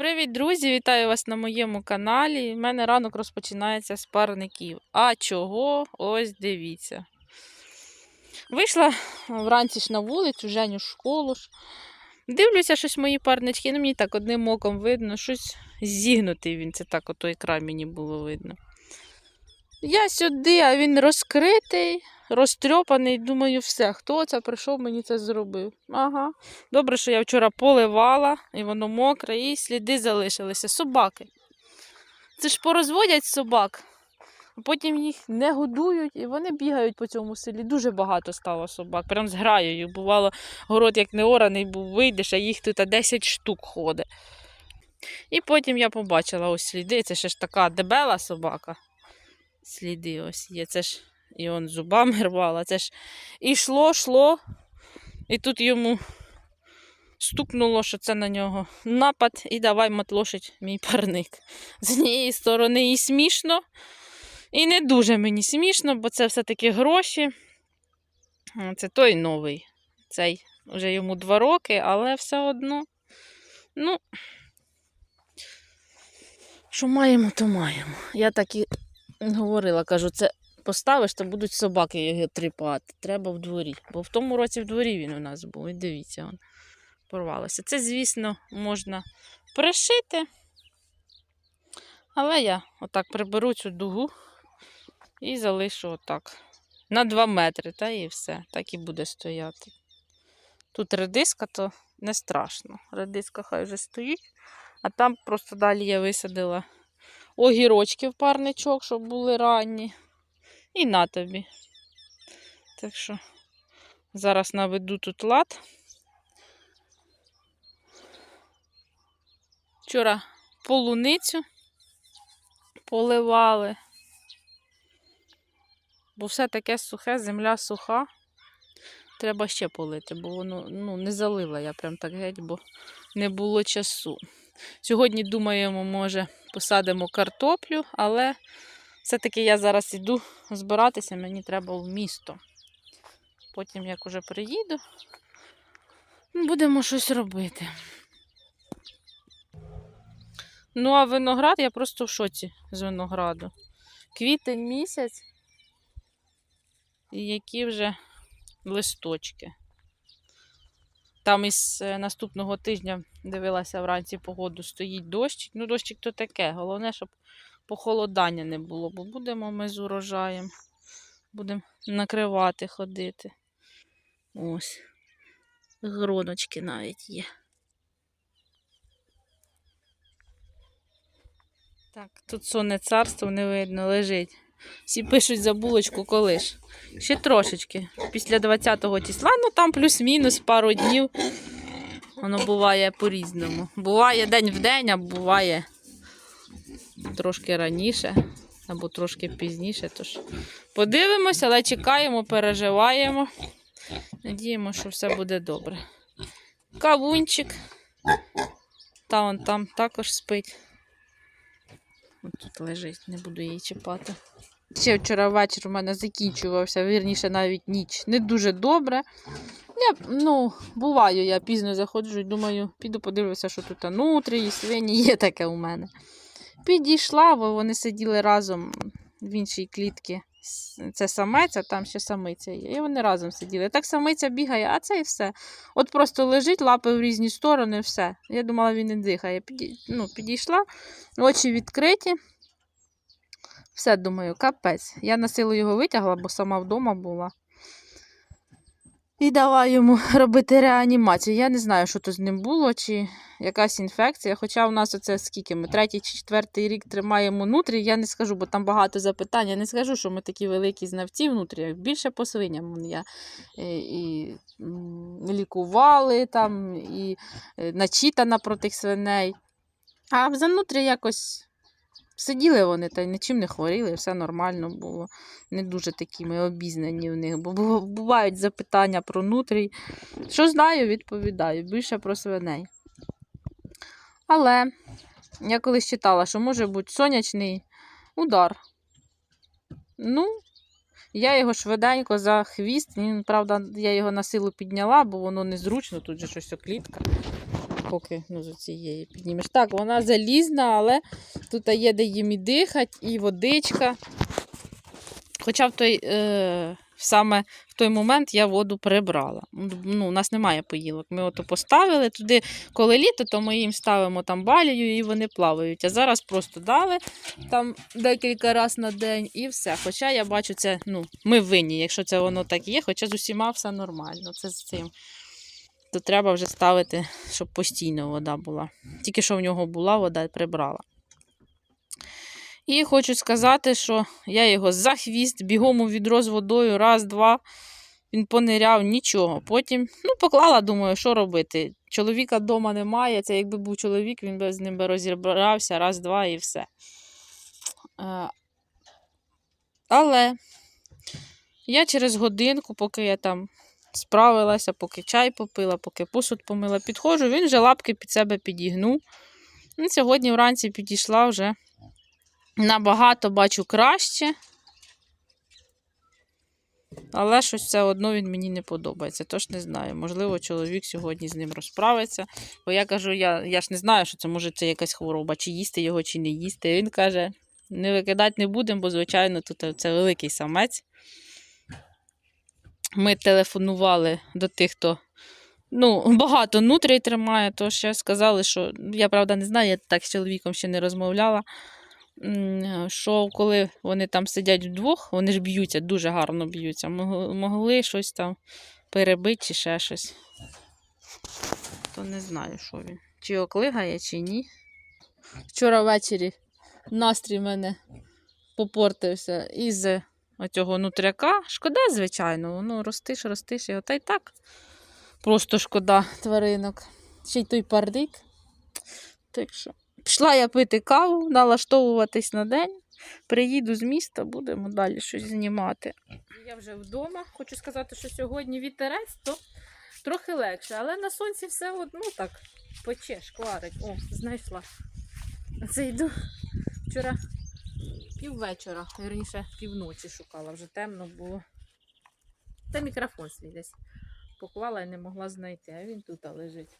Привіт, друзі! Вітаю вас на моєму каналі. У мене ранок розпочинається з парників. А чого? Ось дивіться. Вийшла вранці ж на вулицю, Женю в школу. ж. Дивлюся, щось мої парнички. Ну, мені так одним оком видно, щось зігнутий він. Це так ото екран мені було видно. Я сюди, а він розкритий, розтрьопаний. Думаю, все, хто це прийшов, мені це зробив. Ага. Добре, що я вчора поливала, і воно мокре, і сліди залишилися. Собаки. Це ж порозводять собак, а потім їх не годують, і вони бігають по цьому селі. Дуже багато стало собак, прям з граєю. Бувало, город як не ораний був, вийдеш, а їх тут 10 штук ходить. І потім я побачила ось сліди. Це ще ж така дебела собака. Сліди ось є. Це ж і он зубами рвала. Це ж ішло, йшло, і тут йому стукнуло, що це на нього напад, і давай матлошить мій парник. З однієї сторони і смішно, і не дуже мені смішно, бо це все-таки гроші. Це той новий. Цей вже йому два роки, але все одно. Ну, що маємо, то маємо. Я так і говорила, кажу, це поставиш, то будуть собаки його тріпати. Треба в дворі. Бо в тому році в дворі він у нас був. І дивіться, он порвалося. Це, звісно, можна пришити. Але я отак приберу цю дугу і залишу отак. На 2 метри, та і все. Так і буде стояти. Тут редиска, то не страшно. Редиска хай вже стоїть. А там просто далі я висадила огірочки в парничок, щоб були ранні. І на тобі. Так що зараз наведу тут лад. Вчора полуницю поливали. Бо все таке сухе, земля суха. Треба ще полити, бо воно ну, не залила я прям так геть, бо не було часу. Сьогодні думаємо, може, посадимо картоплю, але все-таки я зараз іду збиратися, мені треба в місто. Потім, як уже приїду, будемо щось робити. Ну, а виноград я просто в шоці з винограду. Квітень місяць, і які вже листочки. Там із е, наступного тижня дивилася вранці погоду, стоїть дощик. Ну, дощик то таке. Головне, щоб похолодання не було, бо будемо ми з урожаєм. Будемо накривати, ходити. Ось. Гроночки навіть є. Так, тут сонне царство не видно, лежить. Всі пишуть за булочку, коли ж. Ще трошечки. Після 20-го числа, ну там плюс-мінус пару днів. Воно буває по-різному. Буває день в день, а буває трошки раніше або трошки пізніше. Тож подивимося, але чекаємо, переживаємо. Надіємо, що все буде добре. Кавунчик. Та он там також спить. Тут лежить, не буду її чіпати. Ще вчора вечір у мене закінчувався, вірніше, навіть ніч. Не дуже добре. Я, ну, буваю, я пізно заходжу і думаю, піду подивлюся, що тут нутрії, свині, є таке у мене. Підійшла, бо вони сиділи разом в іншій клітці. Це самець, а там ще самиця є. І вони разом сиділи. Так самиця бігає, а це і все. От просто лежить, лапи в різні сторони, все. Я думала, він не дихає. Підій... Ну, підійшла, очі відкриті. Все, думаю, капець. Я на силу його витягла, бо сама вдома була. І давай йому робити реанімацію. Я не знаю, що то з ним було, чи якась інфекція. Хоча у нас оце скільки ми третій чи четвертий рік тримаємо нутрі, я не скажу, бо там багато запитань. Я не скажу, що ми такі великі знавці внутрі. Більше по свиням. Я е, і м, лікували там, і е, начитана про тих свиней. А за нутрі якось Сиділи вони та й нічим не хворіли, все нормально було. Не дуже такі ми обізнані в них, бо бувають запитання про нутрій. Що знаю, відповідаю. Більше про свиней. Але я колись читала, що може бути сонячний удар. Ну, я його швиденько за хвіст. Правда, я його на силу підняла, бо воно незручно, тут же щось оклітка. Поки ну, з цієї піднімеш. Так, вона залізна, але тут є де їм і дихати, і водичка. Хоча в той, е, саме в той момент я воду прибрала. Ну, у нас немає поїлок. Ми ото поставили туди, коли літо, то ми їм ставимо там балію і вони плавають. А зараз просто дали там декілька разів на день і все. Хоча я бачу, це ну, ми винні, якщо це воно так є, хоча з усіма все нормально. Це з цим. То треба вже ставити, щоб постійно вода була. Тільки що в нього була вода, прибрала. І хочу сказати, що я його за хвіст, бігом у відро з водою, раз, два. Він пониряв, нічого. Потім ну, поклала, думаю, що робити. Чоловіка вдома немає. Це якби був чоловік, він би з ним би розібрався, раз, два і все. Е, Але я через годинку, поки я там справилася, поки чай попила, поки посуд помила, підходжу, він вже лапки під себе підігнув. Ну, сьогодні вранці підійшла вже набагато бачу краще. Але щось все одно він мені не подобається. Тож не знаю. Можливо, чоловік сьогодні з ним розправиться. Бо я кажу, я, я ж не знаю, що це може це якась хвороба, чи їсти його, чи не їсти. Він каже, не викидати не будемо, бо, звичайно, тут це великий самець. Ми телефонували до тих, хто ну, багато нутрій тримає, то ще сказали, що я правда не знаю, я так з чоловіком ще не розмовляла. Що коли вони там сидять вдвох, вони ж б'ються, дуже гарно б'ються. Могли, щось там перебити чи ще щось. То не знаю, що він. Чи оклигає, чи ні. Вчора ввечері настрій в мене попортився із оцього нутряка. Шкода, звичайно, ну ростиш, ростиш, і ота й так. Просто шкода тваринок. Ще й той пардик. Так що. Пішла я пити каву, налаштовуватись на день. Приїду з міста, будемо далі щось знімати. Я вже вдома. Хочу сказати, що сьогодні вітерець, то трохи легше, але на сонці все одно так пече, шкварить. О, знайшла. Це йду вчора піввечора, вірніше півночі шукала, вже темно було. Та мікрофон свій десь поклала і не могла знайти, а він тут лежить.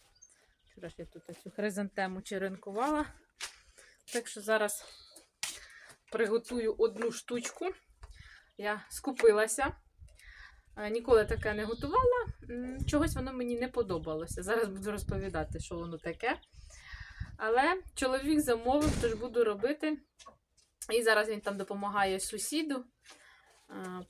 Вчора ж я тут цю хризантему черенкувала. Так що зараз приготую одну штучку. Я скупилася. Е, Ніколи таке не готувала. Чогось воно мені не подобалося. Зараз буду розповідати, що воно таке. Але чоловік замовив, тож буду робити. І зараз він там допомагає сусіду.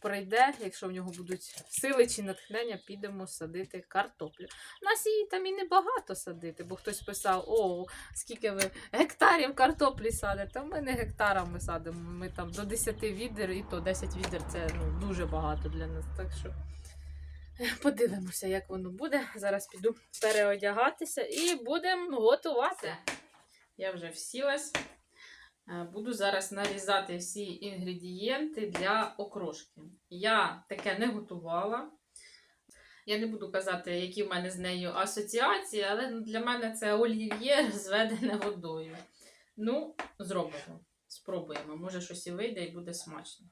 Прийде, якщо в нього будуть сили чи натхнення, підемо садити картоплю. У нас її там і небагато садити, бо хтось писав: о, скільки ви гектарів картоплі садите. Ми не гектарами садимо. Ми там до 10 відер, і то 10 відер це ну, дуже багато для нас. Так що подивимося, як воно буде. Зараз піду переодягатися і будемо готувати. Я вже всілась. Е, Буду зараз нарізати всі інгредієнти для окрошки. Я таке не готувала. Я не буду казати, які в мене з нею асоціації, але для мене це олів'є зведене водою. Ну, зробимо. Спробуємо. Може, щось і вийде і буде смачно.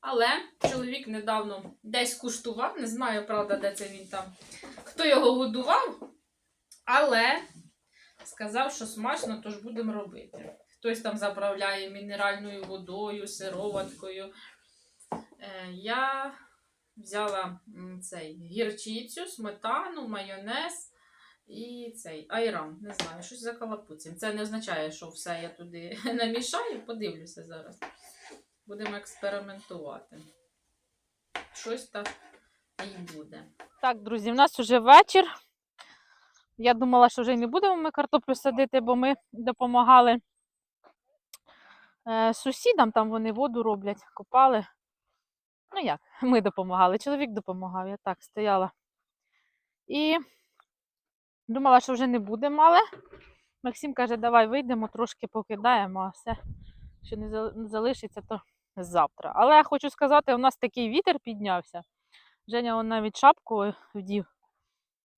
Але чоловік недавно десь куштував, не знаю, правда, де це він там, хто його годував, але сказав, що смачно, тож будемо робити. Хтось там заправляє мінеральною водою, сироваткою. Е, я взяла цей гірчицю, сметану, майонез і цей айран. Не знаю, щось за калапуцім. Це не означає, що все я туди намішаю. Подивлюся зараз. Будемо експериментувати. Щось так і буде. Так, друзі, в нас вже вечір. Я думала, що вже не будемо ми картоплю садити, бо ми допомагали е, сусідам, там вони воду роблять, копали. Ну як, ми допомагали, чоловік допомагав, я так стояла. І думала, що вже не будемо, але Максим каже, давай вийдемо, трошки покидаємо, а все, що не не залишиться, то завтра. Але я хочу сказати, у нас такий вітер піднявся. Женя он навіть шапку вдів.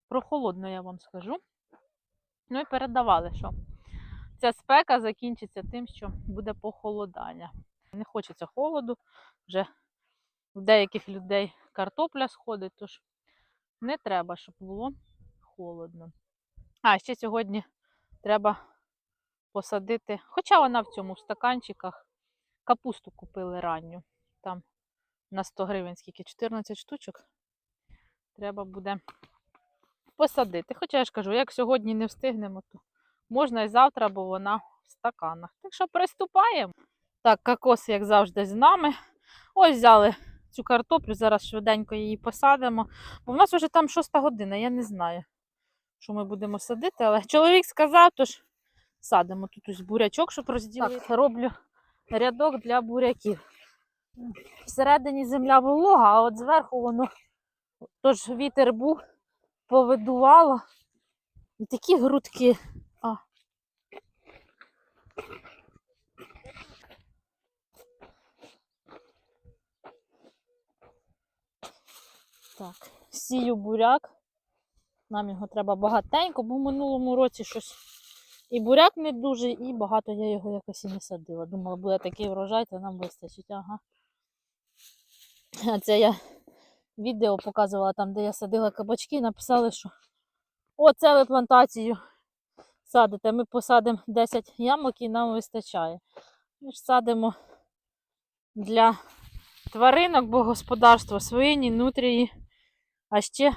Прохолодно, я вам скажу. Ну і передавали, що ця спека закінчиться тим, що буде похолодання. Не хочеться холоду, вже в деяких людей картопля сходить, тож не треба, щоб було холодно. А, ще сьогодні треба посадити. Хоча вона в цьому в стаканчиках. Капусту купили ранню. Там на 100 гривень скільки? 14 штучок. Треба буде посадити. Хоча я ж кажу, як сьогодні не встигнемо, то можна і завтра, бо вона в стаканах. Так що приступаємо. Так, кокос, як завжди, з нами. Ось взяли цю картоплю, зараз швиденько її посадимо. Бо в нас вже там шоста година, я не знаю, що ми будемо садити, але чоловік сказав, тож садимо тут ось бурячок, щоб розділити. Так, роблю рядок для буряків. Всередині земля волога, а от зверху воно тож вітер був, повидувало. І такі грудки. А. Так, сію буряк. Нам його треба багатенько, бо в минулому році щось і буряк не дуже, і багато я його якось і не садила. Думала, буде такий врожай, то нам вистачить. Ага. А це я відео показувала там, де я садила кабачки, написали, що оце ви плантацію садите. Ми посадимо 10 ямок і нам вистачає. Ми ж садимо для тваринок, бо господарство свині, нутрії. А ще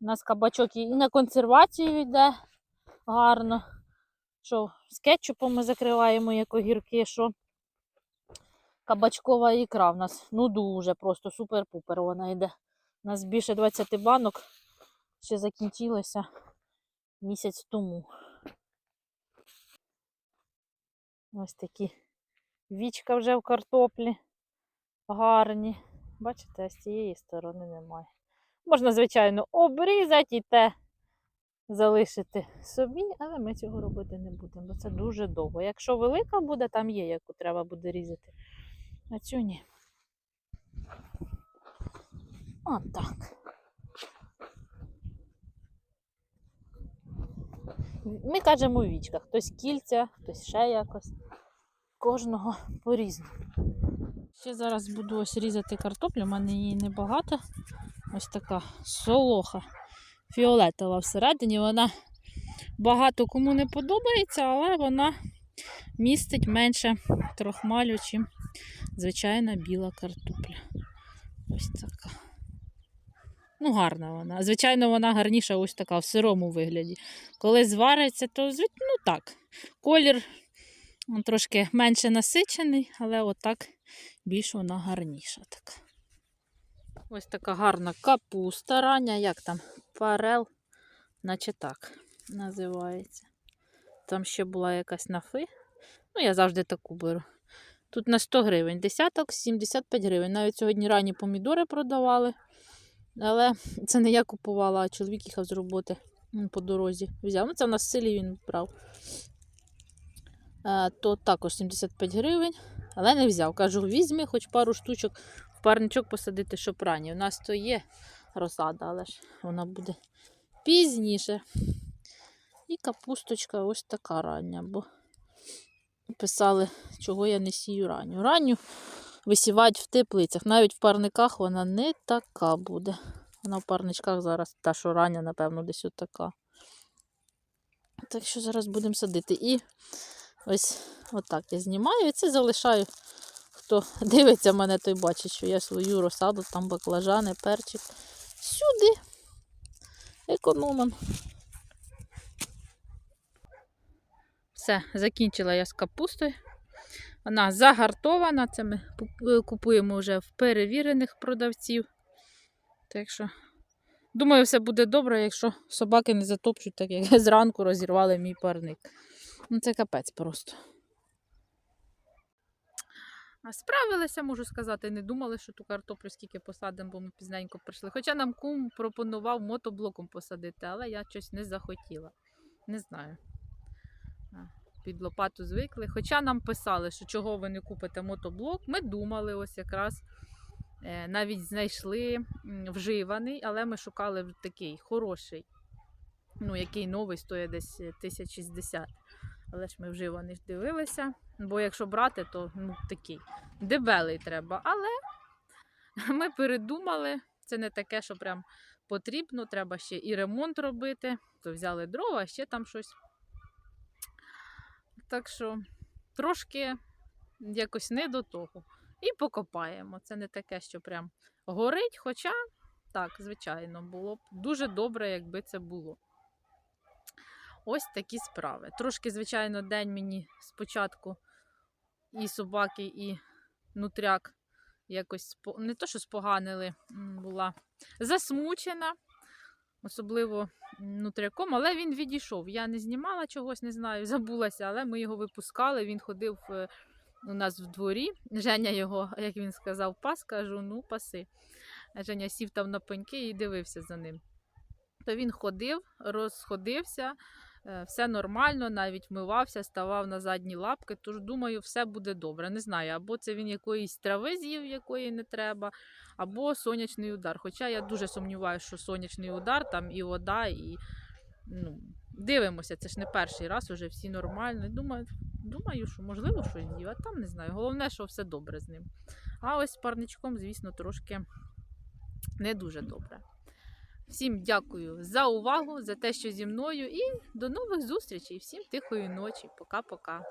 у нас кабачок і на консервацію йде гарно. Що з кетчупом ми закриваємо як огірки, що кабачкова ікра в нас ну дуже просто супер-пупер вона йде. У нас більше 20 банок ще закінчилося місяць тому. Ось такі вічка вже в картоплі гарні. Бачите, з цієї сторони немає. Можна, звичайно, обрізати і те залишити собі, але ми цього робити не будемо, бо це дуже довго. Якщо велика буде, там є, яку треба буде різати. А цю ні. От так. Ми кажемо вічка. Хтось кільця, хтось ще якось. Кожного по-різному. Ще зараз буду ось різати картоплю, у мене її небагато. Ось така солоха фіолетова всередині. Вона багато кому не подобається, але вона містить менше трохмалю, чим звичайна біла картопля. Ось така. Ну, гарна вона. Звичайно, вона гарніша ось така в сирому вигляді. Коли звариться, то ну так. Колір трошки менше насичений, але отак більш вона гарніша. така. Ось така гарна капуста рання, як там? Фарел, наче так називається. Там ще була якась нафи. Ну, я завжди таку беру. Тут на 100 гривень. Десяток 75 гривень. Навіть сьогодні ранні помідори продавали. Але це не я купувала, а чоловік їхав з роботи по дорозі. Взяв. Ну, це в нас в селі він брав. А, то також 75 гривень, але не взяв. Кажу, візьми хоч пару штучок в парничок посадити, щоб ранні. У нас то є розсада, але ж вона буде пізніше. І капусточка ось така рання, бо писали, чого я не сію ранню. Ранню висівають в теплицях. Навіть в парниках вона не така буде. Вона в парничках зараз та, що рання, напевно, десь отака. Так що зараз будемо садити. І ось отак я знімаю і це залишаю. Хто дивиться мене, той бачить, що я свою розсаду, там баклажани, перчик. Сюди. Економом. Все, закінчила я з капустою. Вона загартована. Це ми е, купуємо вже в перевірених продавців. Так що, думаю, все буде добре, якщо собаки не затопчуть, так як зранку розірвали мій парник. Ну, це капець просто. Справилися, можу сказати, не думали, що ту картоплю скільки посадимо, бо ми пізненько прийшли. Хоча нам кум пропонував мотоблоком посадити, але я щось не захотіла. Не знаю. Під лопату звикли. Хоча нам писали, що чого ви не купите мотоблок, ми думали ось якраз. е, Навіть знайшли вживаний, але ми шукали такий хороший, ну, який новий стоїть десь е, 1060. Але ж ми вживаний дивилися. Бо якщо брати, то ну, такий дебелий треба. Але ми передумали. Це не таке, що прям потрібно, треба ще і ремонт робити. То взяли дрова, а ще там щось. Так що трошки якось не до того. І покопаємо. Це не таке, що прям горить, хоча так, звичайно, було б дуже добре, якби це було. Ось такі справи. Трошки, звичайно, день мені спочатку і собаки, і нутряк якось не то, що споганили, була засмучена, особливо нутряком, але він відійшов. Я не знімала чогось, не знаю, забулася, але ми його випускали. Він ходив е, у нас в дворі. Женя його, як він сказав, пас, кажу, ну паси. Женя сів там на пеньки і дивився за ним. То він ходив, розходився, все нормально, навіть вмивався, ставав на задні лапки. Тож думаю, все буде добре. Не знаю, або це він якоїсь трави з'їв, якої не треба, або сонячний удар. Хоча я дуже сумніваюся, що сонячний удар, там і вода, і ну, дивимося, це ж не перший раз, уже всі нормально. Думаю, думаю, що можливо щось з'їв, а там не знаю. Головне, що все добре з ним. А ось з парничком, звісно, трошки не дуже добре. Всім дякую за увагу, за те, що зі мною, і до нових зустрічей. Всім тихої ночі. Пока-пока.